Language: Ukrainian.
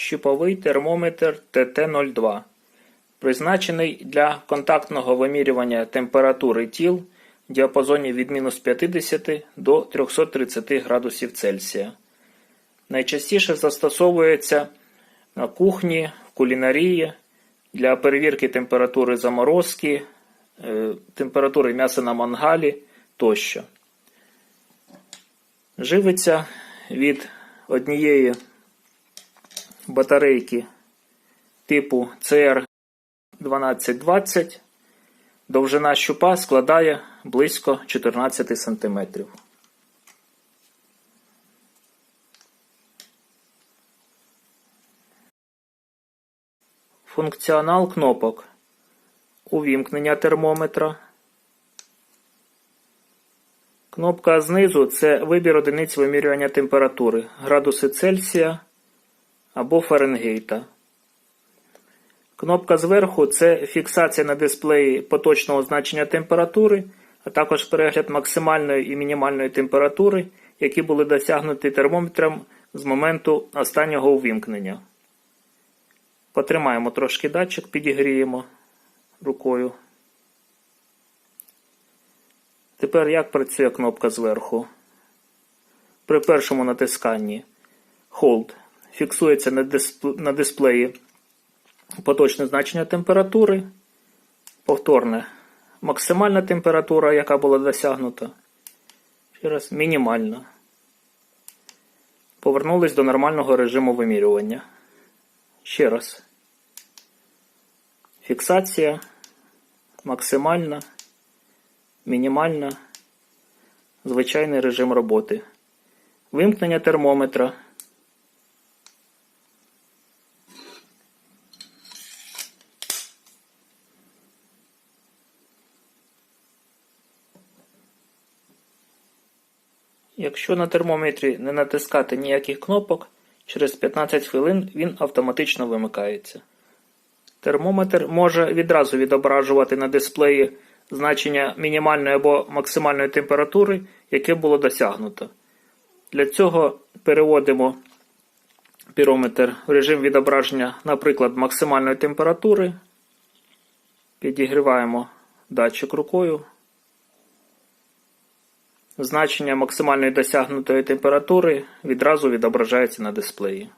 Щуповий термометр ТТ-02, призначений для контактного вимірювання температури тіл в діапазоні від мінус 50 до 330 градусів Цельсія. Найчастіше застосовується на кухні, кулінарії для перевірки температури заморозки, е, температури м'яса на мангалі тощо. Живиться від однієї батарейки типу CR1220. Довжина щупа складає близько 14 см. Функціонал кнопок. Увімкнення термометра. Кнопка знизу це вибір одиниць вимірювання температури, градуси Цельсія або Фаренгейта. Кнопка зверху це фіксація на дисплеї поточного значення температури, а також перегляд максимальної і мінімальної температури, які були досягнуті термометром з моменту останнього увімкнення. Потримаємо трошки датчик, підігріємо рукою. Тепер як працює кнопка зверху? При першому натисканні Hold фіксується на, дисп... на дисплеї поточне значення температури. Повторне максимальна температура, яка була досягнута. Ще раз мінімальна. Повернулись до нормального режиму вимірювання. Ще раз. Фіксація максимальна, мінімальна, звичайний режим роботи. Вимкнення термометра. Якщо на термометрі не натискати ніяких кнопок, через 15 хвилин він автоматично вимикається. Термометр може відразу відображувати на дисплеї значення мінімальної або максимальної температури, яке було досягнуто. Для цього переводимо пірометр в режим відображення, наприклад, максимальної температури. Підігріваємо датчик рукою. Значення максимальної досягнутої температури відразу відображається на дисплеї.